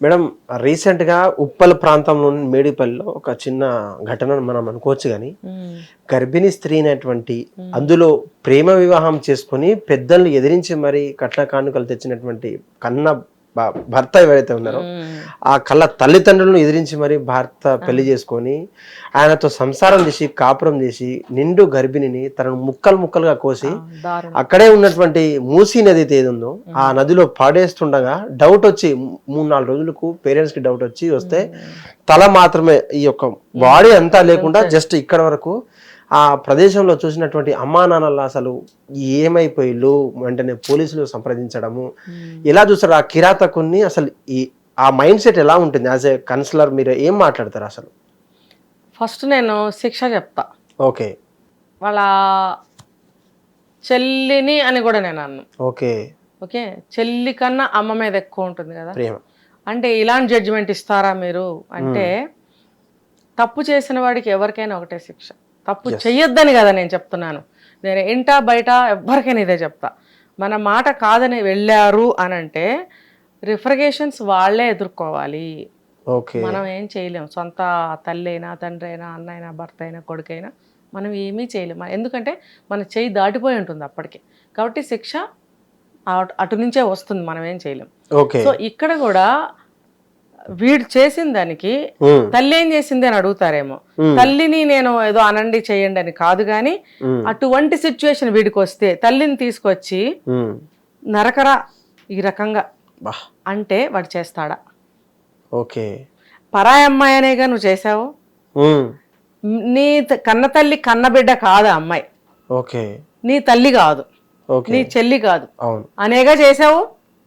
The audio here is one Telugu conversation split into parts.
మేడం రీసెంట్గా ఉప్పల్ ప్రాంతంలోని మేడిపల్లిలో ఒక చిన్న ఘటన మనం అనుకోవచ్చు కానీ గర్భిణీ స్త్రీ అయినటువంటి అందులో ప్రేమ వివాహం చేసుకొని పెద్దల్ని ఎదిరించి మరి కట్న కానుకలు తెచ్చినటువంటి కన్న భర్త ఎవరైతే ఉన్నారో ఆ కళ్ళ తల్లిదండ్రులను ఎదిరించి మరి భర్త పెళ్ళి చేసుకొని ఆయనతో సంసారం చేసి కాపురం చేసి నిండు గర్భిణిని తనను ముక్కలు ముక్కలుగా కోసి అక్కడే ఉన్నటువంటి మూసీ నది అయితే ఏది ఉందో ఆ నదిలో పాడేస్తుండగా డౌట్ వచ్చి మూడు నాలుగు రోజులకు పేరెంట్స్కి డౌట్ వచ్చి వస్తే తల మాత్రమే ఈ యొక్క బాడీ అంతా లేకుండా జస్ట్ ఇక్కడ వరకు ఆ ప్రదేశంలో చూసినటువంటి అమ్మా నాన్నలు అసలు ఏమైపోయిళ్ళు? వెంటనే పోలీసులు సంప్రదించడము. ఎలా చూస్తారు. ఆ కిరాతకుని అసలు ఈ ఆ మైండ్ సెట్ ఎలా ఉంటుంది? యాజ్ ఏ కన్సలర్ మీరు ఏం మాట్లాడతారు అసలు? ఫస్ట్ నేను శిక్ష చెప్తా. ఓకే. వాళ్ళ చెల్లిని అని కూడా నేను అన్ను. ఓకే. ఓకే? చెల్లి కన్నా అమ్మ మీద ఎక్కువ ఉంటుంది కదా? ప్రేమ. అంటే ఇలాంటి జడ్జిమెంట్ ఇస్తారా మీరు? అంటే తప్పు చేసిన వాడికి ఎవరికైనా ఒకటే శిక్ష. తప్పు చెయ్యొద్దని కదా నేను చెప్తున్నాను. నేను ఇంటా బయట ఎవరికైనా ఇదే చెప్తా. మన మాట కాదని వెళ్ళారు అని అంటే రిఫ్రిగేషన్స్ వాళ్ళే ఎదుర్కోవాలి. మనం ఏం చేయలేం. సొంత తల్లి అయినా తండ్రి అయినా అన్న అయినా భర్త అయినా కొడుకైనా మనం ఏమీ చేయలేం. ఎందుకంటే మన చేయి దాటిపోయి ఉంటుంది అప్పటికి. కాబట్టి శిక్ష అటు- అటు నుంచే వస్తుంది. మనం ఏం చేయలేం. ఓకే. సో ఇక్కడ కూడా వీడు చేసిన దానికి తల్లి ఏం చేసింది అని అడుగుతారేమో. తల్లిని నేను ఏదో అనండి చేయండి అని కాదు కానీ ఉమ్, అటువంటి సిచ్యువేషన్ వీడికి వస్తే తల్లిని తీసుకొచ్చి. నరకరా ఈ రకంగా. అంటే వాడు చేస్తాడా? ఓకే. పరాయి అమ్మాయి అనేగా నువ్వు చేసావు నీ కన్న తల్లి కన్న బిడ్డ కాదు అమ్మాయి. ఓకే. నీ తల్లి కాదు. నీ చెల్లి కాదు. అవును. అనేగా చేసావు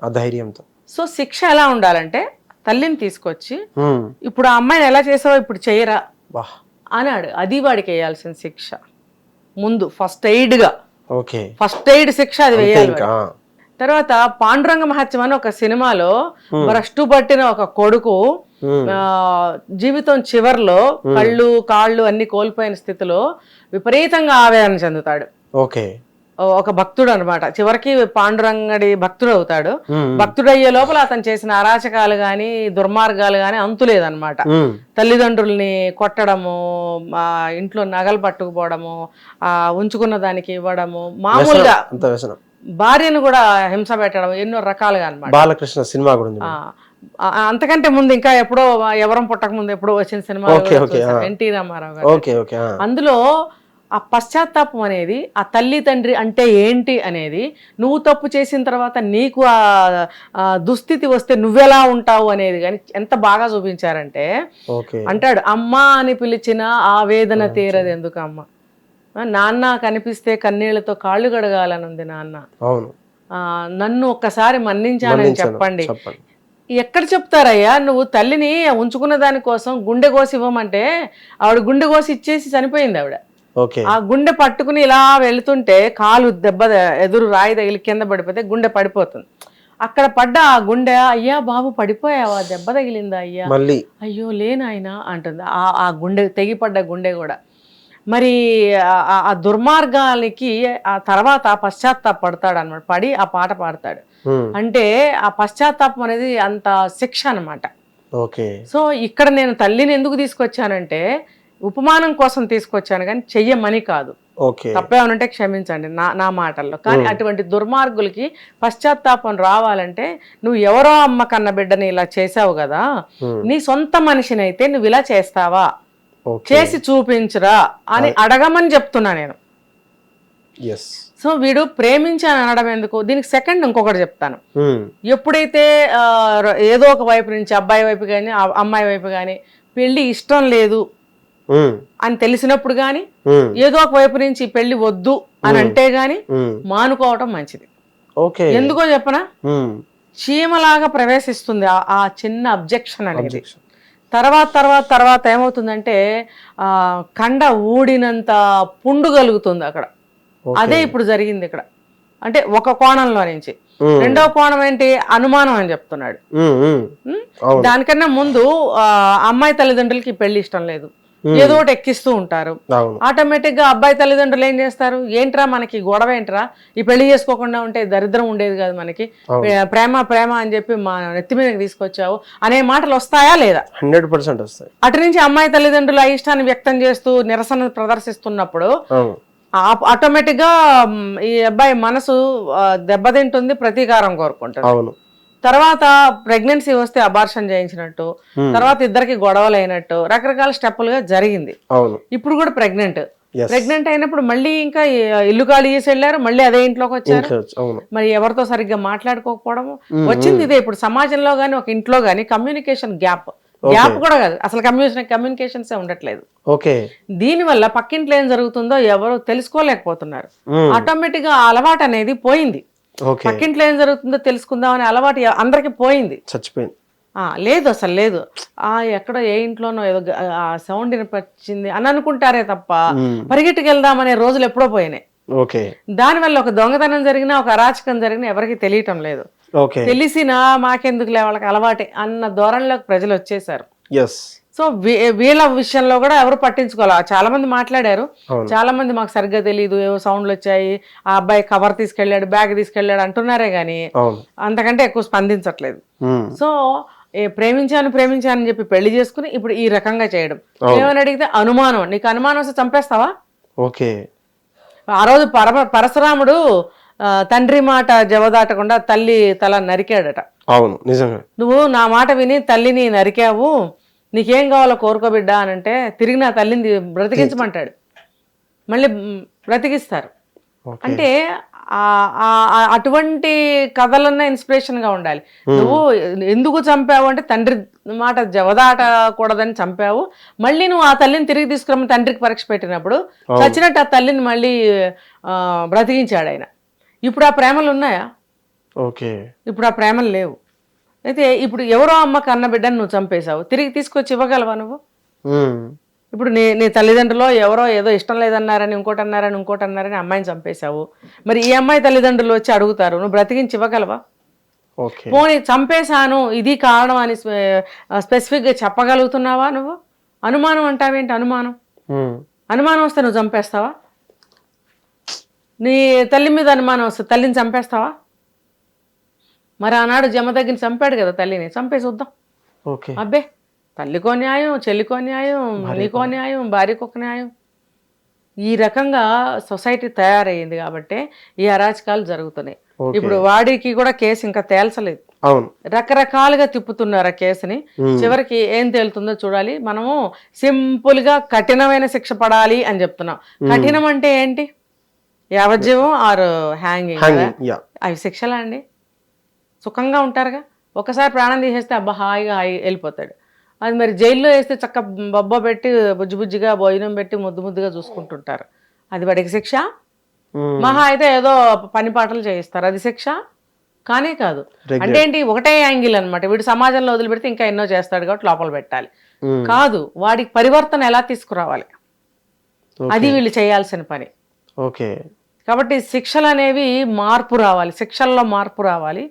ఆ ధైర్యంతో. సో శిక్ష ఎలా ఉండాలంటే తల్లిని తీసుకొచ్చి ఇప్పుడు ఆ అమ్మాయిని ఎలా చేసావో ఇప్పుడు చేయరా? అన్నాడు. అది వాడికి వేయాల్సిన శిక్ష. ముందు ఫస్ట్ ఎయిడ్గా ఓకే. ఫస్ట్ ఎయిడ్ శిక్ష అది వేయాలి. తర్వాత పాండురంగ మహత్యం అని ఒక సినిమాలో భ్రష్టు పట్టిన ఒక కొడుకు జీవితం చివర్లో కళ్ళు కాళ్ళు అన్ని కోల్పోయిన స్థితిలో విపరీతంగా ఆవేదన చెందుతాడు. ఓకే. ఒక భక్తుడు అనమాట చివరికి పాండురంగడి భక్తుడు అవుతాడు. ఉమ్, భక్తుడయ్యే లోపల అతను చేసిన అరాచకాలు గాని దుర్మార్గాలు గాని అంతులేదన్నమాట. ఉమ్, తల్లిదండ్రుల్ని కొట్టడము ఇంట్లో నగలు పట్టుకుపోవడము ఆ ఉంచుకున్న దానికి ఇవ్వడము మామూలుగా భార్యను కూడా హింస పెట్టడం ఎన్నో రకాలుగా అన్నమాట. బాలకృష్ణ సినిమా కూడా అంతకంటే ముందు ఇంకా ఎప్పుడో ఎవరం పుట్టక ముందు ఎప్పుడో వచ్చిన సినిమా. ఎన్టీ రామారావు గారు. అందులో ఆ పశ్చాత్తాపం అనేది ఆ తల్లి తండ్రి అంటే ఏంటి అనేది నువ్వు తప్పు చేసిన తర్వాత నీకు ఆ దుస్థితి వస్తే నువ్వెలా ఉంటావు అనేది కానీ ఎంత బాగా చూపించారంటే అంటాడు అమ్మ అని పిలిచిన ఆ వేదన తీరదు ఎందుకు అమ్మ నాన్న కనిపిస్తే కన్నీళ్ళతో కాళ్ళు కడగాలని ఉంది నాన్న నన్ను ఒక్కసారి మన్నించానని మన్నించాను. చెప్పండి. ఎక్కడ చెప్తారయ్యా? నువ్వు తల్లిని ఉంచుకున్న దానికోసం గుండె కోసి ఇవ్వమంటే ఆవిడ గుండె కోసి ఇచ్చేసి చనిపోయింది ఆవిడ. ఆ గుండె పట్టుకుని ఇలా వెళుతుంటే కాలు దెబ్బ ఎదురు రాయి తగిలి కింద పడిపోతే గుండె పడిపోతుంది. అక్కడ పడ్డ ఆ గుండె అయ్యా బాబు పడిపోయావా? దెబ్బ తగిలిందా అయ్యా? మళ్ళీ. అయ్యో లేనాయన అంటుంది. ఆ ఆ గుండె తెగిపడ్డ గుండె కూడా. మరి ఆ- ఆ- ఆ తర్వాత పశ్చాత్తాపడతాడు అనమాట పడి ఆ పాట పాడతాడు. అంటే ఆ పశ్చాత్తాపం అనేది అంత శిక్ష అనమాట సో ఇక్కడ నేను తల్లిని ఎందుకు తీసుకొచ్చానంటే ఉపమానం కోసం తీసుకొచ్చాను కానీ చెయ్యమని కాదు. తప్పేమనంటే క్షమించండి నా నా మాటల్లో. కానీ అటువంటి దుర్మార్గులకి పశ్చాత్తాపం రావాలంటే నువ్వు ఎవరో అమ్మ కన్న బిడ్డని ఇలా చేసావు కదా నీ సొంత మనిషినైతే నువ్వు ఇలా చేస్తావా? చేసి చూపించురా అని అడగమని చెప్తున్నా నేను. సో వీడు ప్రేమించాను అనడం ఎందుకు? దీనికి సెకండ్ ఇంకొకటి చెప్తాను. ఎప్పుడైతే ఏదో ఒక వైపు నుంచి అబ్బాయి వైపు కానీ అమ్మాయి వైపు కానీ పెళ్ళి ఇష్టం లేదు అని తెలిసినప్పుడు ఉమ్, ఏదో ఒక వైపు నుంచి పెళ్ళి వద్దు అని అంటే గాని మానుకోవటం మంచిది. ఎందుకో చెప్పనా? చీమలాగా ప్రవేశిస్తుంది ఆ- చిన్న అబ్జెక్షన్ అనేది. తర్వాత తర్వాత తర్వాత ఏమవుతుందంటే ఆ కండ ఊడినంత పుండు కలుగుతుంది అక్కడ. అదే ఇప్పుడు జరిగింది ఇక్కడ. అంటే ఒక కోణంలో నుంచి. రెండవ కోణం ఏంటి? అనుమానం అని చెప్తున్నాడు. దానికన్నా ముందు ఆ, అమ్మాయి తల్లిదండ్రులకి పెళ్ళి ఇష్టం లేదు. ఏదో ఒకటి ఎక్కిస్తూ ఉంటారు. ఆటోమేటిక్గా అబ్బాయి తల్లిదండ్రులు ఏం చేస్తారు? ఏంట్రా మనకి గొడవ ఏంట్రా? ఈ పెళ్ళి చేసుకోకుండా ఉంటే దరిద్రం ఉండేది కాదు మనకి. ప్రే- ప్రేమ ప్రేమ అని చెప్పి మా నెత్తి మీదకి తీసుకొచ్చావు అనే మాటలు వస్తాయా లేదా? హండ్రెడ్ పర్సెంట్ వస్తాయి. అటు నుంచి అమ్మాయి తల్లిదండ్రులు ఆ ఇష్టాన్ని వ్యక్తం చేస్తూ నిరసన ప్రదర్శిస్తున్నప్పుడు ఆటోమేటిక్గా ఈ అబ్బాయి మనసు దెబ్బతింటుంది ప్రతీకారం కోరుకుంటుంది. అవును. తర్వాత ప్రెగ్నెన్సీ వస్తే అబార్షన్ చేయించినట్టు తర్వాత ఇద్దరికి గొడవలు అయినట్టు రకరకాల స్టెప్పులుగా జరిగింది. ఇప్పుడు కూడా ప్రెగ్నెంట్ ప్రెగ్నెంట్ అయినప్పుడు మళ్ళీ ఇంకా ఇల్లు ఖాళీ చేసి వెళ్ళారు మళ్ళీ అదే ఇంట్లోకి వచ్చారు. మరి ఎవరితో సరిగ్గా మాట్లాడుకోకపోవడము? వచ్చింది ఇదే ఇప్పుడు సమాజంలో గానీ ఒక ఇంట్లో గానీ కమ్యూనికేషన్ గ్యాప్ గ్యాప్ కూడా కాదు. అసలు కమ్యూనికేషన్ కమ్యూనికేషన్స్ ఉండట్లేదు. ఓకే దీనివల్ల పక్కింట్లో ఏం జరుగుతుందో ఎవరు తెలుసుకోలేకపోతున్నారు. ఆటోమేటిక్గా అలవాటు అనేది పోయింది. పక్కింట్లో ఏం జరుగుతుందో తెలుసుకుందాం అనే అలవాటు అందరికీ పోయింది. చచ్చిపోయింది. ఆ లేదు అసలు లేదు. ఆ ఎక్కడో ఏ ఇంట్లోనో ఏదో సౌండ్ వినిపించింది అని అనుకుంటారే తప్ప. పరిగెట్టుకు వెళ్దామనే రోజులు ఎప్పుడో పోయినాయి. ఓకే. దానివల్ల ఒక దొంగతనం జరిగినా ఒక అరాచకం జరిగినా ఎవరికి తెలియటం లేదు. తెలిసినా మాకెందుకులే వాళ్ళకి అలవాటే అన్న ధోరణిలోకి ప్రజలు వచ్చేసారు సో వీళ్ళ విషయంలో కూడా ఎవరు పట్టించుకోవాలి చాలా మంది మాట్లాడారు. చాలా మంది మాకు సరిగ్గా తెలియదు ఏవో సౌండ్లు వచ్చాయి ఆ అబ్బాయి కవర్ తీసుకెళ్ళాడు బ్యాగ్ తీసుకెళ్ళాడు అంటున్నారే గానీ అంతకంటే ఎక్కువ స్పందించట్లేదు. సో ప్రేమించాను ప్రేమించాను అని చెప్పి పెళ్ళి చేసుకుని ఇప్పుడు ఈ రకంగా చేయడం. ఏమని అడిగితే అనుమానం. నీకు అనుమానం వస్తే చంపేస్తావా? ఓకే. ఆ రోజు పర పరశురాముడు తండ్రి మాట జవదాటకుండా తల్లి తల నరికాడట. అవును నిజంగా నువ్వు నా మాట విని తల్లిని నరికావు నీకేం కావాలో కోరుకో బిడ్డ అని అంటే తిరిగి నా తల్లిని బ్రతికించమంటాడు. మళ్ళీ బ్రతికిస్తారు. అంటే అటువంటి కథలన్నా ఇన్స్పిరేషన్గా ఉండాలి. నువ్వు ఎందుకు చంపావు అంటే తండ్రి మాట జవదాటకూడదని చంపావు. మళ్ళీ నువ్వు ఆ తల్లిని తిరిగి తీసుకురమ్మని తండ్రికి పరీక్ష పెట్టినప్పుడు చచ్చినట్టు ఆ తల్లిని మళ్ళీ బ్రతికించాడు ఆయన. ఇప్పుడు ఆ ప్రేమలు ఉన్నాయా? ఓకే. ఇప్పుడు ఆ ప్రేమలు లేవు. అయితే ఇప్పుడు ఎవరో అమ్మ కన్న బిడ్డని నువ్వు చంపేశావు. తిరిగి తీసుకొచ్చి ఇవ్వగలవా నువ్వు. ఇప్పుడు నీ నీ తల్లిదండ్రులు ఎవరో ఏదో ఇష్టం లేదన్నారని ఇంకోటి అన్నారని ఇంకోటి అన్నారని అమ్మాయిని చంపేశావు. మరి ఈ అమ్మాయి తల్లిదండ్రులు వచ్చి అడుగుతారు నువ్వు బ్రతికించి ఇవ్వగలవా? పోనీ చంపేశాను ఇది కారణం అని స్పె- స్పెసిఫిక్గా చెప్పగలుగుతున్నావా నువ్వు? అనుమానం అంటావేంటి అనుమానం. అనుమానం వస్తే నువ్వు చంపేస్తావా? నీ తల్లి మీద అనుమానం వస్తే తల్లిని చంపేస్తావా? మరి ఆనాడు జమదగ్గిని చంపాడు కదా తల్లిని. చంపేసి చూద్దాం. ఓకే. అబ్బే తల్లికో న్యాయం చెల్లికో న్యాయం నీకో న్యాయం. భార్యకో న్యాయం. ఈ రకంగా సొసైటీ తయారయ్యింది కాబట్టి ఈ అరాచకాలు జరుగుతున్నాయి. ఇప్పుడు వాడికి కూడా కేసు ఇంకా తేల్చలేదు. అవును. రకరకాలుగా తిప్పుతున్నారు ఆ కేసుని. చివరికి ఏం తేలుతుందో చూడాలి. మనము సింపుల్గా కఠినమైన శిక్ష పడాలి అని చెప్తున్నాం. కఠినం అంటే ఏంటి? యావజ్జీవం ఆరు హ్యాంగింగ్ అవి శిక్షలా అండి? సుఖంగా ఉంటారుగా. ఒకసారి ప్రాణం తీసేస్తే అబ్బా హాయిగా హాయి వెళ్ళిపోతాడు. అది మరి జైల్లో వేస్తే చక్క బొబ్బ పెట్టి బుజ్జి బుజ్జిగా భోజనం పెట్టి ముద్దు ముద్దుగా చూసుకుంటుంటారు. అది వాడికి శిక్ష. మహా అయితే ఏదో పని పాటలు చేయిస్తారు. అది శిక్ష? కానే కాదు. అంటే ఏంటి? ఒకటే యాంగిల్ అన్నమాట. వీడు సమాజంలో వదిలిపెడితే ఇంకా ఎన్నో చేస్తాడు కాబట్టి లోపల పెట్టాలి. కాదు వాడికి పరివర్తన ఎలా తీసుకురావాలి. అది వీళ్ళు చేయాల్సిన పని. ఓకే. కాబట్టి శిక్షలు అనేవి మార్పు రావాలి. శిక్షల్లో మార్పు రావాలి.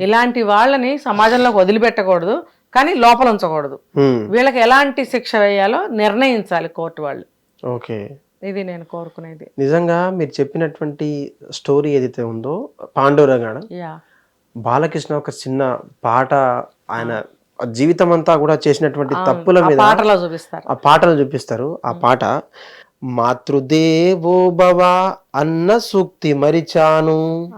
ఇలాంటి వాళ్ళని సమాజంలోకి వదిలిపెట్టకూడదు కానీ లోపల ఉంచకూడదు. మ్మ్. వీళ్ళకి ఎలాంటి శిక్ష వేయాలో నిర్ణయించాలి కోర్టు వాళ్ళు. ఓకే. ఇది నేను కోరుకునేది. నిజంగా మీరు చెప్పినటువంటి స్టోరీ ఏదైతే ఉందో పాండవరంగాడ బాలకృష్ణ ఒక చిన్న పాట ఆయన జీవితం అంతా కూడా చేసినటువంటి తప్పుల మీద పాటలో చూపిస్తారు. ఆ పాటలు చూపిస్తారు. ఆ పాట మాతృదేవో భవ అన్న సూక్తి మరిచాను.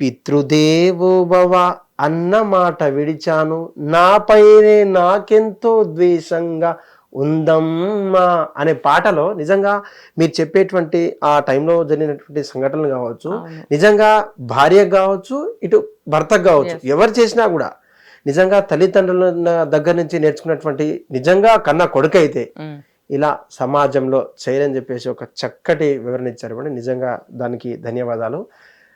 పితృదేవో భవ అన్న మాట విడిచాను. నాపైనే నాకెంతో ద్వేషంగా ఉందమ్మా అనే పాటలో నిజంగా మీరు చెప్పేటువంటి ఆ టైంలో జరిగినటువంటి సంఘటనలు కావచ్చు నిజంగా భార్యకు కావచ్చు ఇటు భర్తకు కావచ్చు ఎవరు చేసినా కూడా నిజంగా తల్లిదండ్రుల దగ్గర నుంచి నేర్చుకున్నటువంటి నిజంగా కన్నా కొడుకైతే. ఇలా సమాజంలో చేయరని చెప్పేసి ఒక చక్కటి వివరణ ఇచ్చారు. నిజంగా దానికి ధన్యవాదాలు.